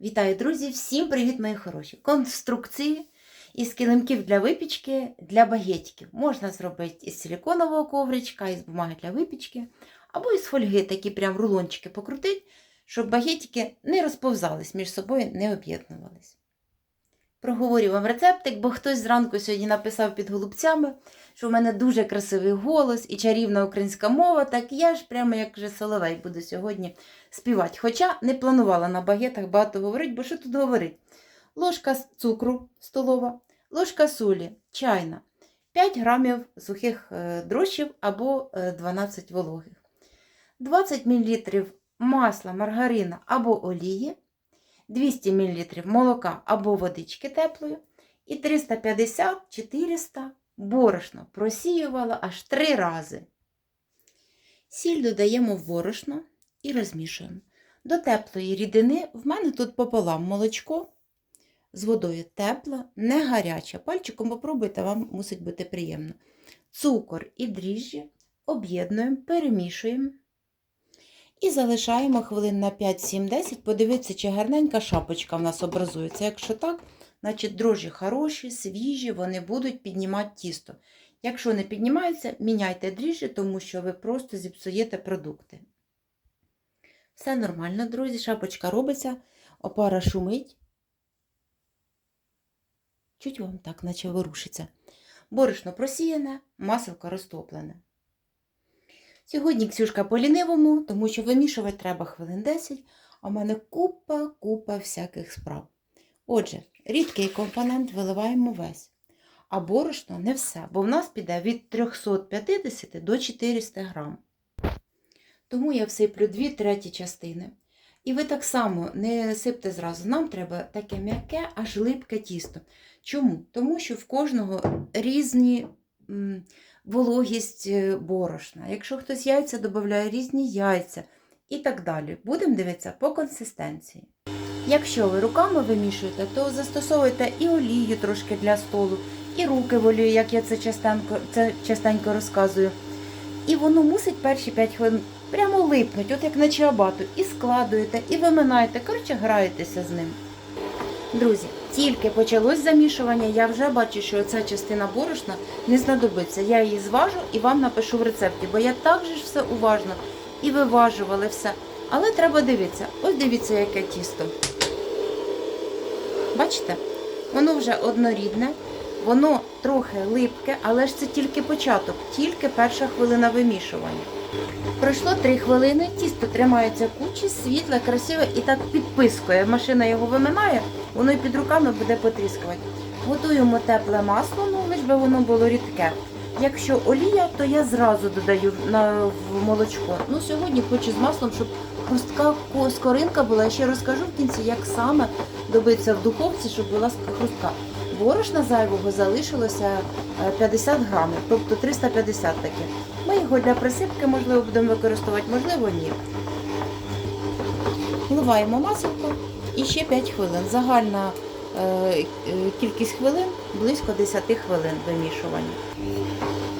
Вітаю, друзі! Всім привіт, мої хороші! Конструкції із килимків для випічки для багетьків. Можна зробити із силіконового ковричка, із бумаги для випічки, або із фольги, такі прям рулончики покрутити, щоб багетики не розповзались між собою, не об'єднувались. Проговорю вам рецептик, бо хтось зранку сьогодні написав під голубцями, що в мене дуже красивий голос і чарівна українська мова, так я ж прямо як же соловей буду сьогодні співати. Хоча не планувала на багетах багато говорити, бо що тут говорить? Ложка цукру столова, ложка солі, чайна, 5 грамів сухих е, дрожжів або е, 12 вологих, 20 мл масла, маргарина або олії, 200 мл молока або водички теплої і 350-400 борошно просіювала аж 3 рази. Сіль додаємо в борошно і розмішуємо. До теплої рідини в мене тут пополам молочко з водою тепла, не гаряча. Пальчиком попробуйте, вам мусить бути приємно. Цукор і дріжджі об'єднуємо, перемішуємо і залишаємо хвилин на 5-7-10, подивитися, чи гарненька шапочка в нас образується. Якщо так, значить дрожжі хороші, свіжі, вони будуть піднімати тісто. Якщо не піднімаються, міняйте дріжджі, тому що ви просто зіпсуєте продукти. Все нормально, друзі, шапочка робиться, опара шумить. Чуть вам так, наче ворушиться. Борошно просіяне, маселко розтоплене. Сьогодні Ксюшка по лінивому, тому що вимішувати треба хвилин 10, а в мене купа, купа всяких справ. Отже, рідкий компонент виливаємо весь. А борошно не все, бо в нас піде від 350 до 400 грам. Тому я всиплю 2 треті частини. І ви так само не сипте зразу. Нам треба таке м'яке, аж липке тісто. Чому? Тому що в кожного різні вологість е, борошна. Якщо хтось яйця додає різні яйця і так далі. Будемо дивитися по консистенції. Якщо ви руками вимішуєте, то застосовуйте і олію трошки для столу, і руки в олію, як я це частенько, це частенько розказую. І воно мусить перші 5 хвилин прямо липнуть, от як на чиабату, і складуєте, і виминаєте, коротше, граєтеся з ним. Друзі, тільки почалось замішування, я вже бачу, що ця частина борошна не знадобиться. Я її зважу і вам напишу в рецепті, бо я так же ж все уважно і виважували все. Але треба дивитися. Ось дивіться, яке тісто. Бачите? Воно вже однорідне, воно трохи липке, але ж це тільки початок, тільки перша хвилина вимішування. Пройшло 3 хвилини, тісто тримається кучі, світле, красиве і так підпискує. Машина його виминає, воно і під руками буде потріскувати. Готуємо тепле масло, ну лиш би воно було рідке. Якщо олія, то я зразу додаю на в молочко. Ну сьогодні хочу з маслом, щоб хрустка скоринка була. Я ще розкажу в кінці, як саме добитися в духовці, щоб була хрустка. Борошна зайвого залишилося е, 50 грамів, тобто 350 таки. Ми його для присипки, можливо, будемо використовувати, можливо, ні. Вливаємо масилко і ще 5 хвилин. Загальна е, е, кількість хвилин близько 10 хвилин вимішування.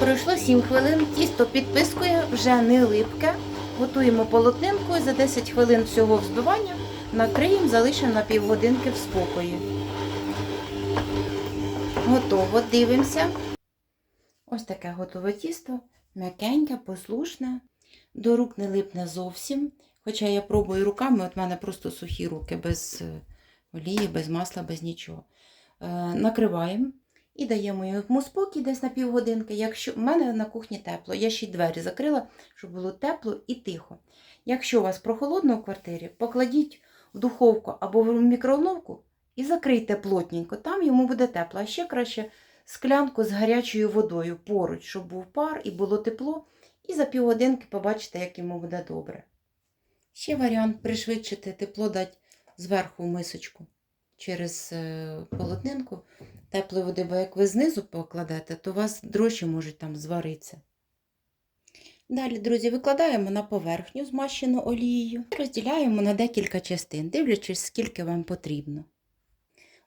Пройшло 7 хвилин, тісто підпискує, вже не липке. Готуємо полотнинкою за 10 хвилин всього взбивання, накриємо, залишимо на півгодинки в спокої. Готово, дивимося. Ось таке готове тісто, м'якеньке, послушне, до рук не липне зовсім. Хоча я пробую руками, от в мене просто сухі руки, без е, олії, без масла, без нічого. Е, накриваємо і даємо йому спокій десь на півгодинки. Якщо в мене на кухні тепло, я ще й двері закрила, щоб було тепло і тихо. Якщо у вас прохолодно в квартирі, покладіть в духовку або в мікроволновку і закрийте плотненько, там йому буде тепло. А ще краще склянку з гарячою водою поруч, щоб був пар і було тепло. І за півгодинки побачите, як йому буде добре. Ще варіант пришвидшити тепло дати зверху в мисочку через е, полотнинку теплої води, бо як ви знизу покладете, то у вас дрожжі можуть там зваритися. Далі, друзі, викладаємо на поверхню змащену олією, розділяємо на декілька частин, дивлячись, скільки вам потрібно.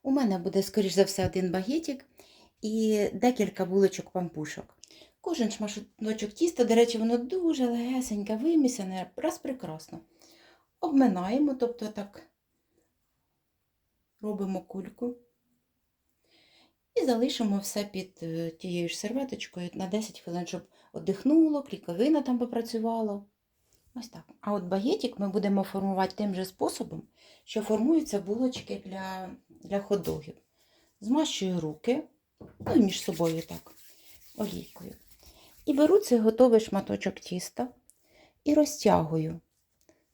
У мене буде, скоріш за все, один багетик і декілька булочок пампушок. Кожен шматочок тіста, до речі, воно дуже легесеньке, вимісяне, раз прекрасно. Обминаємо, тобто так робимо кульку і залишимо все під е, тією ж серветочкою на 10 хвилин, щоб одихнуло, кліковина там попрацювала. Ось так. А от багетик ми будемо формувати тим же способом, що формуються булочки для, для хот-догів. Змащую руки, ну між собою так, олійкою. І беру цей готовий шматочок тіста і розтягую.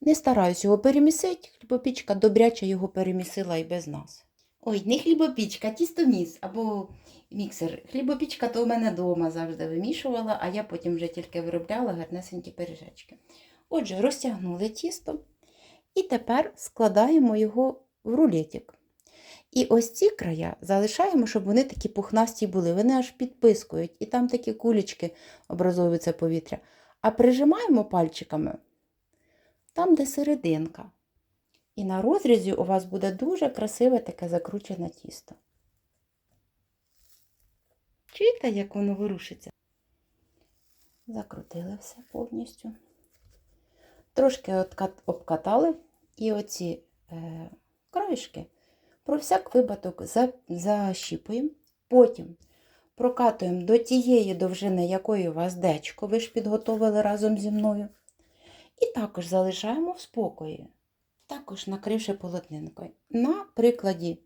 Не стараюсь його перемісити, хлібопічка добряче його перемісила і без нас. Ой, не хлібопічка, тістоміс або міксер. Хлібопічка то у мене вдома завжди вимішувала, а я потім вже тільки виробляла гарнесенькі пиріжечки. Отже, розтягнули тісто і тепер складаємо його в рулетик. І ось ці края залишаємо, щоб вони такі пухнасті були. Вони аж підпискують, і там такі кулечки образовуються повітря. А прижимаємо пальчиками там, де серединка. І на розрізі у вас буде дуже красиве таке закручене тісто. Чуєте, як воно ворушиться? Закрутили все повністю. Трошки обкатали і оці е, краєшки про всяк випадок защіпуємо. Потім прокатуємо до тієї довжини, якої у вас дечко, ви ж підготовили разом зі мною. І також залишаємо в спокої, також накривши полотнинкою. На прикладі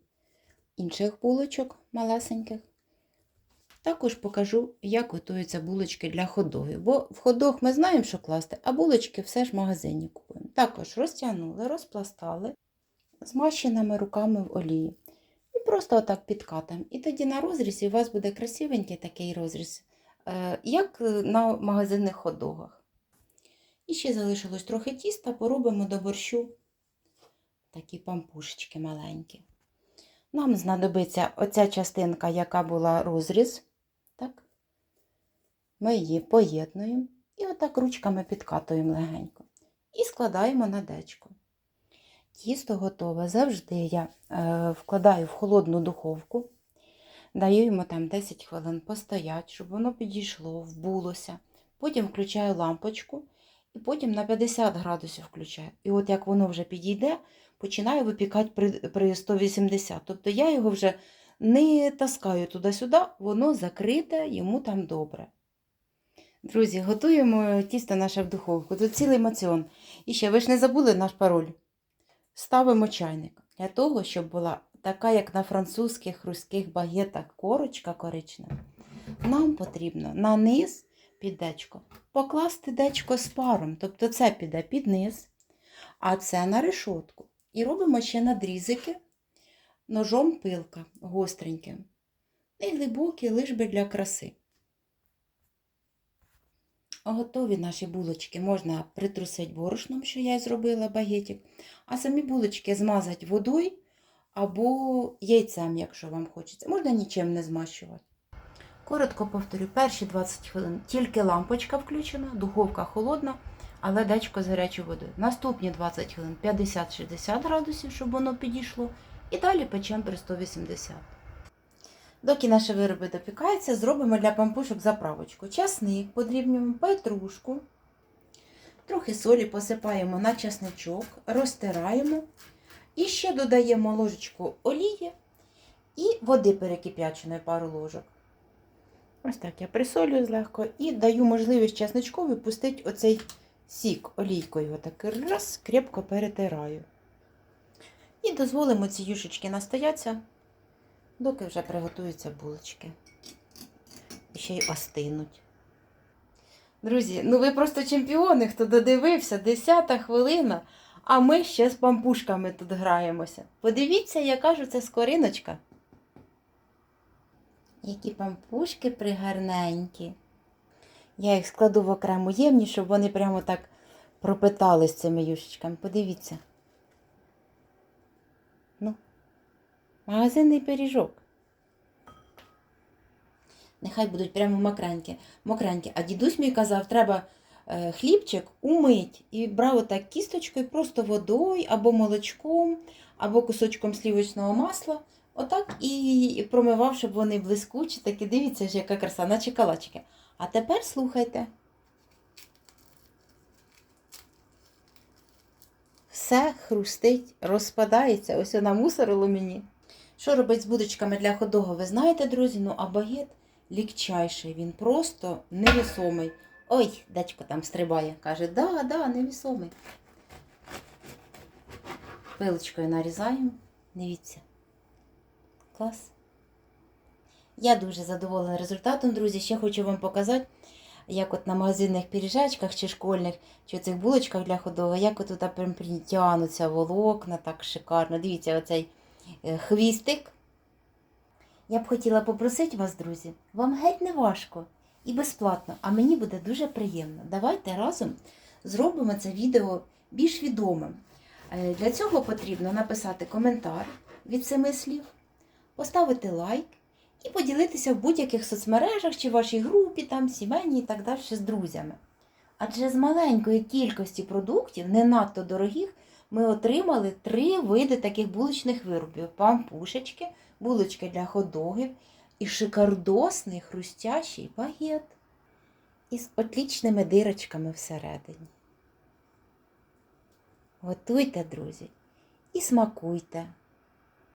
інших булочок малесеньких. Також покажу, як готуються булочки для ходогів. Бо в ходох ми знаємо, що класти, а булочки все ж в магазині купуємо. Також розтягнули, розпластали змащеними руками в олії. І просто отак підкатаємо. І тоді на розрізі у вас буде красивенький такий розріз, е, як на магазинних ходогах. І ще залишилось трохи тіста, поробимо до борщу такі пампушечки маленькі. Нам знадобиться оця частинка, яка була розріз. Ми її поєднуємо і отак ручками підкатуємо легенько. І складаємо на дечко. Тісто готове. Завжди я е, вкладаю в холодну духовку, даю йому там 10 хвилин постоять, щоб воно підійшло, вбулося. Потім включаю лампочку і потім на 50 градусів включаю. І от як воно вже підійде, починаю випікати при, при 180. Тобто я його вже не таскаю туди-сюди, воно закрите, йому там добре. Друзі, готуємо тісто наше в духовку. Тут цілий маціон. І ще ви ж не забули наш пароль. Ставимо чайник для того, щоб була така, як на французьких хрустких багетах, корочка коричнева. Нам потрібно на низ під дечко покласти дечко з паром. Тобто це піде під низ, а це на решотку. І робимо ще надрізики ножом пилка гостреньким. Не глибокі, лиш би для краси. Готові наші булочки можна притрусити борошном, що я зробила багетик, а самі булочки змазати водою або яйцем, якщо вам хочеться. Можна нічим не змащувати. Коротко повторю, перші 20 хвилин тільки лампочка включена, духовка холодна, але дечко з гарячою водою. Наступні 20 хвилин 50-60 градусів, щоб воно підійшло. І далі печемо при 180. Доки наші вироби допікаються, зробимо для пампушок заправочку. Часник подрібнюємо, петрушку, трохи солі посипаємо на часничок, розтираємо. І ще додаємо ложечку олії і води перекип'яченої пару ложок. Ось так я присолюю злегко і даю можливість часничкові пустити оцей сік олійкою. Отак раз, крепко перетираю. І дозволимо ці юшечки настояться, доки вже приготуються булочки. І ще й остинуть. Друзі, ну ви просто чемпіони, хто додивився, 10 хвилина, а ми ще з пампушками тут граємося. Подивіться, яка ж це скориночка. Які пампушки пригарненькі. Я їх складу в окрему ємність, щоб вони прямо так пропитались цими юшечками. Подивіться. Ну, магазинний пиріжок. Нехай будуть прямо мокренькі. мокренькі. А дідусь мій казав, треба е, хлібчик умить. І брав отак кісточкою, просто водою або молочком, або кусочком слівочного масла. Отак і промивав, щоб вони блискучі, такі дивіться ж, яка краса, наче калачики. А тепер слухайте. Все хрустить, розпадається. Ось вона мусорило мені. Що робить з будочками для ходого, ви знаєте, друзі, ну а багет лікчайший, він просто невесомий. Ой, дядько там стрибає, каже, да, да, невесомий. Пилочкою нарізаємо. Дивіться. Клас. Я дуже задоволена результатом, друзі. Ще хочу вам показати, як от на магазинних пиріжечках чи школьних, чи цих булочках для ходова, як от тут прям притягнуться волокна, так шикарно. Дивіться, оцей хвістик. Я б хотіла попросити вас, друзі, вам геть не важко і безплатно, а мені буде дуже приємно. Давайте разом зробимо це відео більш відомим. Е, Для цього потрібно написати коментар від семи слів, поставити лайк і поділитися в будь-яких соцмережах чи вашій групі, там, сімейній і так далі з друзями. Адже з маленької кількості продуктів, не надто дорогих, ми отримали три види таких булочних виробів: пампушечки, булочки для ходогів і шикардосний хрустящий багет із отлічними дирочками всередині. Готуйте, друзі, і смакуйте.